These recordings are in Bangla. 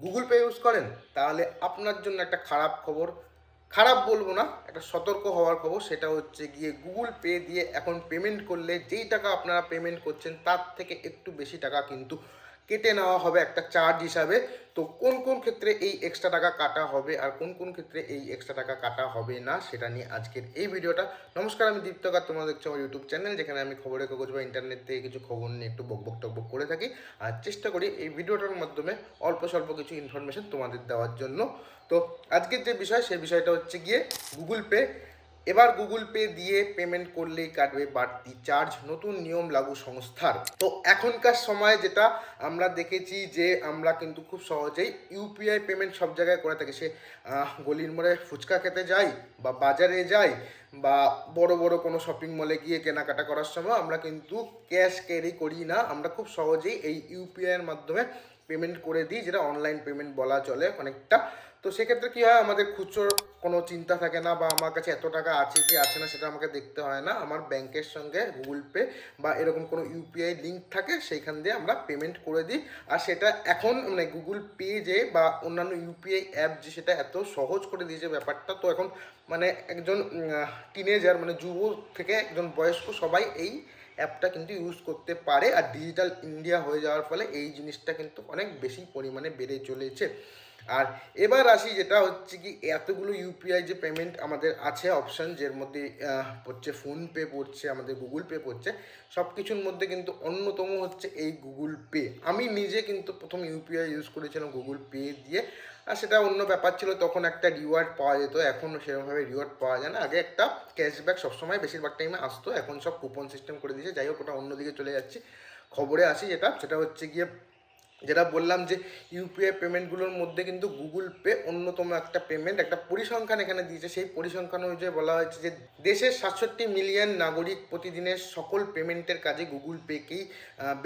গুগল পে ইউজ করেন, তাহলে আপনার জন্য একটা খারাপ খবর। খারাপ বলব না, একটা সতর্ক হওয়ার খবর, সেটা হচ্ছে গিয়ে গুগল পে দিয়ে এখন পেমেন্ট করলে যেই টাকা আপনারা পেমেন্ট করছেন, তার থেকে একটু বেশি টাকা কিন্তু কেটে নেওয়া হবে একটা চার্জ হিসাবে। তো কোন কোন ক্ষেত্রে এই এক্সট্রা টাকা কাটা হবে আর কোন কোন ক্ষেত্রে এই এক্সট্রা টাকা কাটা হবে না, সেটা নিয়ে আজকের এই ভিডিওটা। নমস্কার, আমি দীপ্তকার, তোমরা দেখছ আমার ইউটিউব চ্যানেল যেখানে আমি খবরের কাগজ বা ইন্টারনেট থেকে কিছু খবর নিয়ে একটু বকবক টকবক করে থাকি। আর চেষ্টা করি এই ভিডিওটার মাধ্যমে অল্প স্বল্প কিছু ইনফরমেশন তোমাদের দেওয়ার জন্য। তো আজকের যে বিষয় সেই বিষয়টা হচ্ছে গিয়ে গুগল পে এবার গুগল পে দিয়ে পেমেন্ট করলেই কাটবে বাড়তি চার্জ নতুন নিয়ম লাগু সংস্থার। তো এখনকার সময় যেটা আমরা দেখেছি যে আমরা কিন্তু খুব সহজেই ইউপিআই পেমেন্ট সব জায়গায় করে থাকি। সে গলির মোড়ে ফুচকা খেতে যাই বা বাজারে যাই বা বড় বড় কোনো শপিং মলে গিয়ে কেনাকাটা করার সময় আমরা কিন্তু ক্যাশ ক্যারি করি না। আমরা খুব সহজেই এই ইউপিআইয়ের মাধ্যমে পেমেন্ট করে দিই, যেটা অনলাইন পেমেন্ট বলা চলে অনেকটা। তো সেক্ষেত্রে কী হয়, আমাদের খুচরো কোনো চিন্তা থাকে না বা আমার কাছে এত টাকা আছে কি আছে না সেটা আমাকে দেখতে হয় না। আমার ব্যাংকের সঙ্গে গুগল পে বা এরকম কোনো ইউপিআই লিঙ্ক থাকে সেইখান দিয়ে আমরা পেমেন্ট করে দিই। আর সেটা এখন মানে গুগল পে যে বা অন্যান্য ইউপিআই অ্যাপ যে সেটা এত সহজ করে দিয়েছে ব্যাপারটা তো এখন মানে একজন টিনেজার মানে যুব থেকে একজন বয়স্ক সবাই এই অ্যাপটা কিন্তু ইউজ করতে পারে। আর ডিজিটাল ইন্ডিয়া হয়ে যাওয়ার ফলে এই জিনিসটা কিন্তু অনেক বেশি পরিমাণে বেড়ে চলেছে। আর এবার আসি যেটা হচ্ছে কি, এতগুলো ইউপিআই যে পেমেন্ট আমাদের আছে অপশন যের মধ্যে পড়ছে ফোনপে পড়ছে, আমাদের গুগল পে পড়ছে সব কিছুর মধ্যে কিন্তু অন্যতম হচ্ছে এই গুগল পে আমি নিজে কিন্তু প্রথম ইউপিআই ইউজ করেছিলাম গুগল পে দিয়ে, আর সেটা অন্য ব্যাপার ছিল, তখন একটা রিওয়ার্ড পাওয়া যেত, এখন সেরকমভাবে রিওয়ার্ড পাওয়া যায় না। আগে একটা ক্যাশব্যাক সবসময় বেশিরভাগ টাইমে আসতো, এখন সব কুপন সিস্টেম করে দিয়েছে, যাই হোক, ওটা অন্যদিকে চলে যাচ্ছে। খবরে আসি যেটা, সেটা হচ্ছে গিয়ে যেটা বললাম যে ইউপিআই পেমেন্টগুলোর মধ্যে কিন্তু গুগল পে অন্যতম একটা পেমেন্ট একটা পরিসংখ্যান এখানে দিয়েছে। সেই পরিসংখ্যান অনুযায়ী বলা হয়েছে যে দেশের সাতষট্টি মিলিয়ন নাগরিক প্রতিদিনের সকল পেমেন্টের কাজে গুগল পেকেই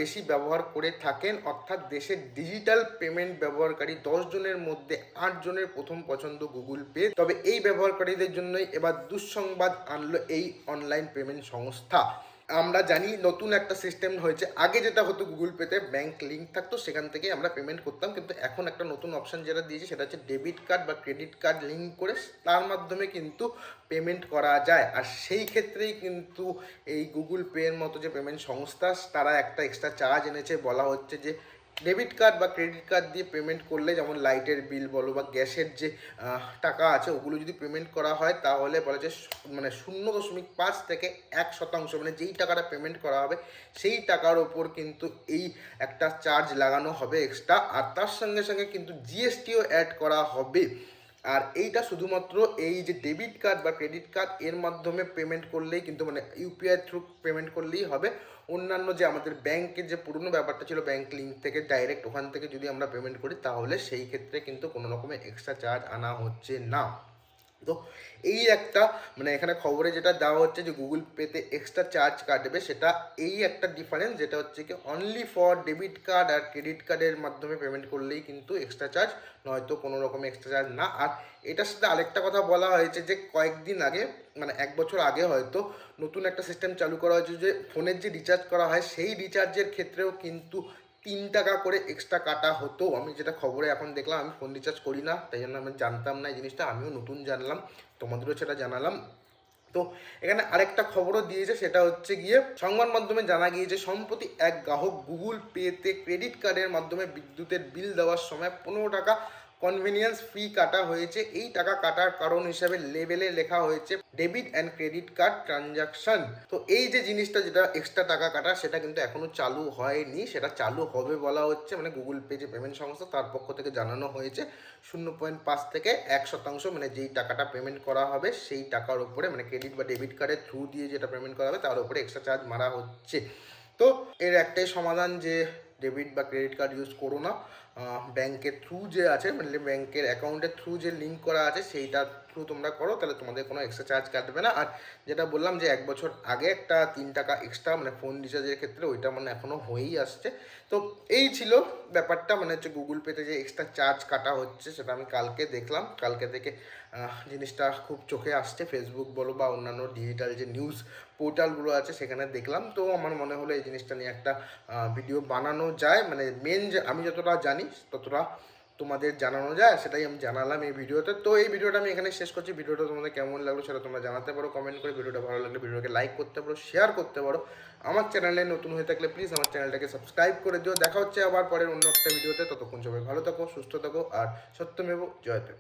বেশি ব্যবহার করে থাকেন। অর্থাৎ দেশের ডিজিটাল পেমেন্ট ব্যবহারকারী দশ জনের মধ্যে আট জনের প্রথম পছন্দ গুগল পে তবে এই ব্যবহারকারীদের জন্যই এবার দুঃসংবাদ আনলো এই অনলাইন পেমেন্ট সংস্থা। আমরা জানি নতুন একটা সিস্টেম হয়েছে। আগে যেটা হতো গুগল পেতে ব্যাংক লিঙ্ক থাকতো, সেখান থেকে আমরা পেমেন্ট করতাম। কিন্তু এখন একটা নতুন অপশন যেটা দিয়েছে, সেটা হচ্ছে ডেবিট কার্ড বা ক্রেডিট কার্ড লিঙ্ক করে তার মাধ্যমে কিন্তু পেমেন্ট করা যায়। আর সেই ক্ষেত্রেই কিন্তু এই গুগল পের মতো যে পেমেন্ট সংস্থা, তারা একটা এক্সট্রা চার্জ এনেছে। বলা হচ্ছে যে ডেবিট কার্ড বা ক্রেডিট কার্ড দিয়ে পেমেন্ট করলে যেমন লাইটের বিল বলো বা গ্যাসের যে টাকা আছে, ওগুলো যদি পেমেন্ট করা হয়, তাহলে বলা যায় মানে শূন্য দশমিক পাঁচ থেকে এক শতাংশ মানে যেই টাকাটা পেমেন্ট করা হবে, সেই টাকার ওপর কিন্তু এই একটা চার্জ লাগানো হবে এক্সট্রা আর তার সঙ্গে সঙ্গে কিন্তু জিএসটিও অ্যাড করা হবে। আর এইটা শুধুমাত্র এই যে ডেবিট কার্ড বা ক্রেডিট কার্ড এর মাধ্যমে পেমেন্ট করলেই কিন্তু মানে ইউপিআই থ্রু পেমেন্ট করলেই হবে। অন্যান্য যে আমাদের ব্যাংকের যে পুরনো ব্যাপারটা ছিল ব্যাংক লিঙ্ক থেকে ডাইরেক্ট ওখান থেকে যদি আমরা পেমেন্ট করি, তাহলে সেই ক্ষেত্রে কিন্তু কোনো রকমের এক্সট্রা চার্জ আনা হচ্ছে না। তো এই একটা মানে এখানে খবরে যেটা দেওয়া হচ্ছে যে গুগল পেতে এক্সট্রা চার্জ কাটবে, সেটা এই একটা ডিফারেন্স যেটা হচ্ছে কি অনলি ফর ডেবিট কার্ড আর ক্রেডিট কার্ডের মাধ্যমে পেমেন্ট করলেই কিন্তু এক্সট্রা চার্জ নয়তো কোনো রকম এক্সট্রা চার্জ না। আর এটার সাথে আরেকটা কথা বলা হয়েছে যে কয়েকদিন আগে মানে এক বছর আগে হয়তো নতুন একটা সিস্টেম চালু করা হয়েছে যে ফোনের যে রিচার্জ করা হয়, সেই রিচার্জের ক্ষেত্রেও কিন্তু তিন টাকা করে এক্সট্রা কাটা হতো। আমি যেটা খবরে এখন দেখলাম, আমি ফোন রিচার্জ করি না, তাই জন্য আমি জানতাম না এই জিনিসটা, আমিও নতুন জানলাম, তোমাদেরও সেটা জানালাম। তো এখানে আরেকটা খবরও দিয়েছে, সেটা হচ্ছে গিয়ে সংবাদ মাধ্যমে জানা গিয়েছে, সম্প্রতি এক গ্রাহক গুগল পেতে ক্রেডিট কার্ডের মাধ্যমে বিদ্যুতের বিল দেওয়ার সময় পনেরো টাকা কনভেনিয়েন্স ফি কাটা হয়েছে। এই টাকা কাটার কারণ হিসাবে লেবেলে লেখা হয়েছে debit and credit card transaction তো এই যে জিনিসটা যেটা এক্সট্রা টাকা কাটা, সেটা কিন্তু এখনও চালু হয়নি। সেটা চালু হবে বলা হচ্ছে মানে গুগল পে যে পেমেন্ট সংস্থা, তার পক্ষ থেকে জানানো হয়েছে। শূন্য পয়েন্ট পাঁচ থেকে এক শতাংশ মানে যেই টাকাটা পেমেন্ট করা হবে, সেই টাকার উপরে মানে ক্রেডিট বা ডেবিট কার্ডের থ্রু দিয়ে যেটা পেমেন্ট করা হবে, তার উপরে এক্সট্রা চার্জ মারা হচ্ছে। তো এর একটাই সমাধান যে ডেবিট বা ক্রেডিট কার্ড ইউজ করো না। ব্যাংকের থ্রু যে আছে মানে ব্যাংকের অ্যাকাউন্টের থ্রু যে লিঙ্ক করা আছে সেইটার থ্রু তোমরা করো, তাহলে তোমাদের কোনো এক্সট্রা চার্জ কাটবে না। আর যেটা বললাম যে এক বছর আগে একটা তিন টাকা এক্সট্রা মানে ফোন রিচার্জের ক্ষেত্রে ওইটা মানে এখনও হয়েই আসছে। তো এই ছিল ব্যাপারটা মানে হচ্ছে গুগল পেতে যে এক্সট্রা চার্জ কাটা হচ্ছে, সেটা আমি কালকে দেখলাম। কালকে থেকে জিনিসটা খুব চোখে আসছে। ফেসবুক বলো বা অন্যান্য ডিজিটাল যে নিউজ পোর্টালগুলো আছে সেখানে দেখলাম। তো আমার মনে হলো এই জিনিসটা নিয়ে একটা ভিডিও বানানো যায়। মানে মেন যে, আমি যতটা জানি ততটা তোমাদের জানানো যায়, সেটাই আমি জানালাম এই ভিডিওতে তো এই ভিডিওটা আমি এখানে শেষ করছি। ভিডিওটা তোমাদের কেমন লাগল সেটা তোমরা জানাতে পারো কমেন্ট করে। ভিডিওটা ভালো লাগলে ভিডিওকে লাইক করতে পারো শেয়ার করতে পারো। আমার চ্যানেলে নতুন হয়ে থাকলে প্লিজ আমার চ্যানেলটাকে সাবস্ক্রাইব করে দিও। দেখা হচ্ছে আবার পরের অন্য একটা ভিডিওতে ততক্ষণ সবাই ভালো থাকো, সুস্থ থাকো, আর সত্যমেব জয়তে